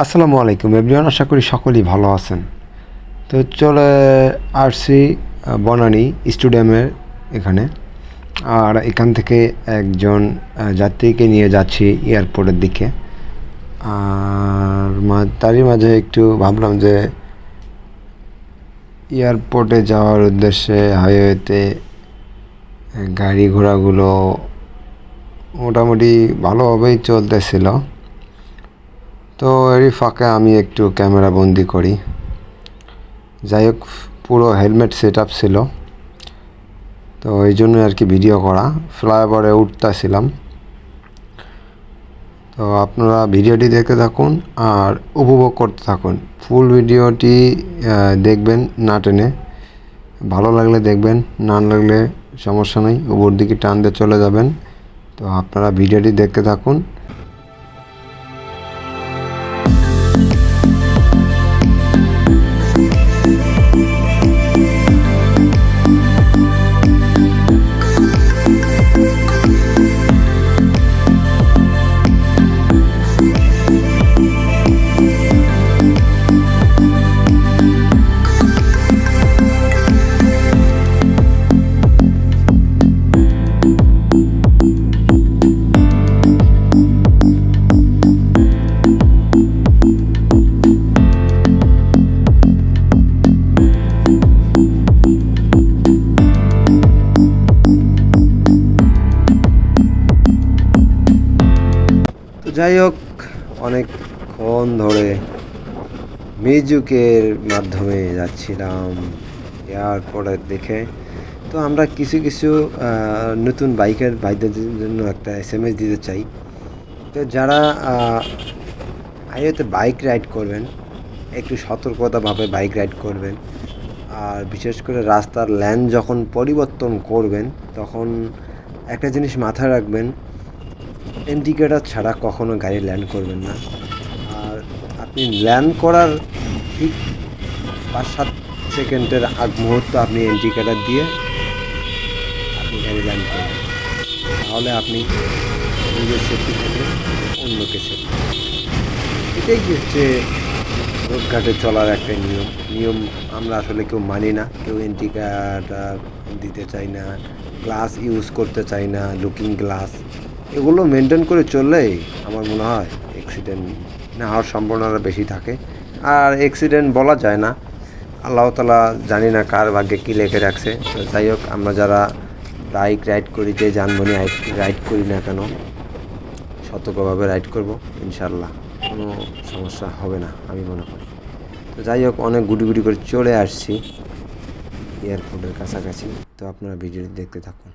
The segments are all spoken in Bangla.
আসসালামু আলাইকুম, এভরিওয়ান, আশা করি সকলেই ভালো আছেন। তো চলে আসছি বনানী স্টেডিয়ামের এখানে। আর এখান থেকে একজন যাত্রীকে নিয়ে যাচ্ছি এয়ারপোর্টের দিকে। আর তারই মাঝে একটু ভাবলাম যে, এয়ারপোর্টে যাওয়ার উদ্দেশ্যে হাইওয়েতে গাড়ি ঘোড়াগুলো মোটামুটি ভালোভাবেই চলতেছিল। তো এরই ফাঁকে আমি একটু ক্যামেরা বন্দি করি। যাই হোক, পুরো হেলমেট সেট আপ ছিল। তো এই জন্য আর কি ভিডিও করা। ফ্লাইওভারে উঠতেছিলাম। তো আপনারা ভিডিওটি দেখতে থাকুন আর উপভোগ করতে থাকুন। ফুল ভিডিওটি দেখবেন না টেনে। ভালো লাগলে দেখবেন, না লাগলে সমস্যা নেই। উপর দিকে টান দিয়ে চলে যাবেন। তো আপনারা ভিডিওটি দেখতে থাকুন। যাই হোক, অনেকক্ষণ ধরে মিউজিকের মাধ্যমে যাচ্ছিলাম এয়ারপোর্টের দেখে। তো আমরা কিছু কিছু নতুন বাইকের, ভাইদের জন্য একটা এস এম এস দিতে চাই। তো যারা হাইওয়েতে বাইক রাইড করবেন, একটু সতর্কতাভাবে বাইক রাইড করবেন, আর বিশেষ করে রাস্তার ল্যান যখন পরিবর্তন করবেন, তখন একটা জিনিস মাথায় রাখবেন ইন্ডিকেটার ছাড়া কখনো গাড়ি ল্যান্ড করবেন না। আর আপনি ল্যান্ড করার ঠিক পাঁচ সাত সেকেন্ডের আগ মুহূর্ত আপনি ইন্ডিকেটার দিয়ে আপনি গাড়ি ল্যান্ড করবেন। তাহলে আপনি নিজের সেফটি থেকে অন্যকে সেফটি এটাই হচ্ছে? রোডঘাটে চলার একটা নিয়ম। নিয়ম আমরা আসলে কেউ মানি না। কেউ ইন্ডিকেটার দিতে চাই না। গ্লাস ইউজ করতে চাই না। Looking glass. এগুলো মেনটেন করে চললেই আমার মনে হয় অ্যাক্সিডেন্ট না হওয়ার সম্ভাবনাটা বেশি থাকে। আর অ্যাক্সিডেন্ট বলা যায় না। আল্লাহ তালা জানি না কার ভাগ্যে কী লেখে রাখছে। তো যাই হোক, আমরা যারা বাইক রাইড করি, যে যানবাহনে রাইড করি না কেন, সতর্কভাবে রাইড করব ইনশাল্লাহ কোনো সমস্যা হবে না, আমি মনে করি। তো যাই হোক, অনেক গুটি গুটি করে চলে আসছি। এয়ারপোর্টের কাছাকাছি। তো আপনারা ভিডিওটি দেখতে থাকুন।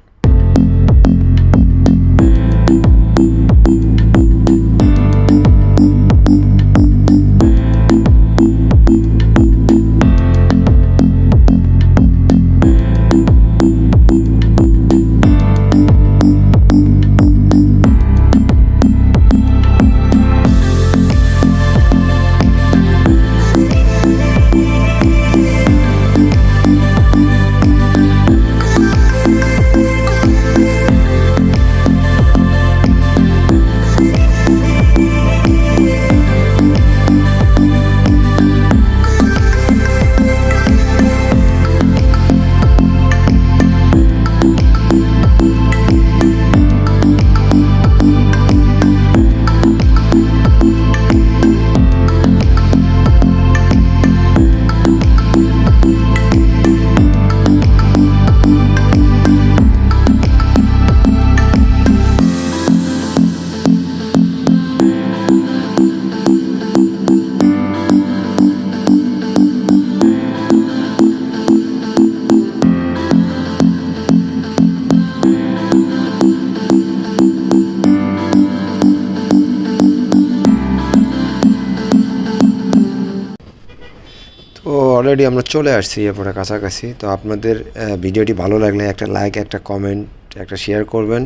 অলরেডি আমরা চলে আসছি এরপরে কাছাকাছি। তো আপনাদের ভিডিওটি ভালো লাগলে একটা লাইক একটা কমেন্ট একটা শেয়ার করবেন।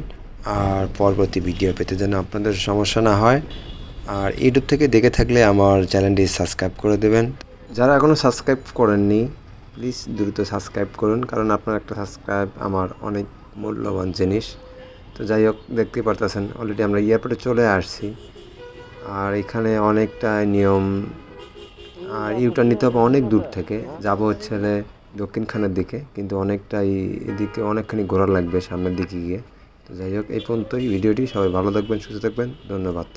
আর পরবর্তী ভিডিও পেতে যেন আপনাদের সমস্যা না হয়। আর ইউটিউব থেকে দেখে থাকলে আমার চ্যানেলটি সাবস্ক্রাইব করে দেবেন। যারা এখনও সাবস্ক্রাইব করেননি প্লিজ দ্রুত সাবস্ক্রাইব করুন, কারণ আপনার একটা সাবস্ক্রাইব আমার অনেক মূল্যবান জিনিস। তো যাই হোক দেখতেই পারতেছেন অলরেডি আমরা এয়ারপোর্টে চলে আসছি। আর এখানে অনেকটা নিয়ম, আর ইউটার্ন নিতে হবে অনেক দূর থেকে। যাব হচ্ছে দক্ষিণখানের দিকে, কিন্তু অনেকটাই এদিকে অনেকখানি ঘোরা লাগবে সামনের দিকে গিয়ে। তো যাই হোক, এই পর্যন্তই। ভিডিওটি সবাই ভালো থাকবেন, সুস্থ থাকবেন। ধন্যবাদ।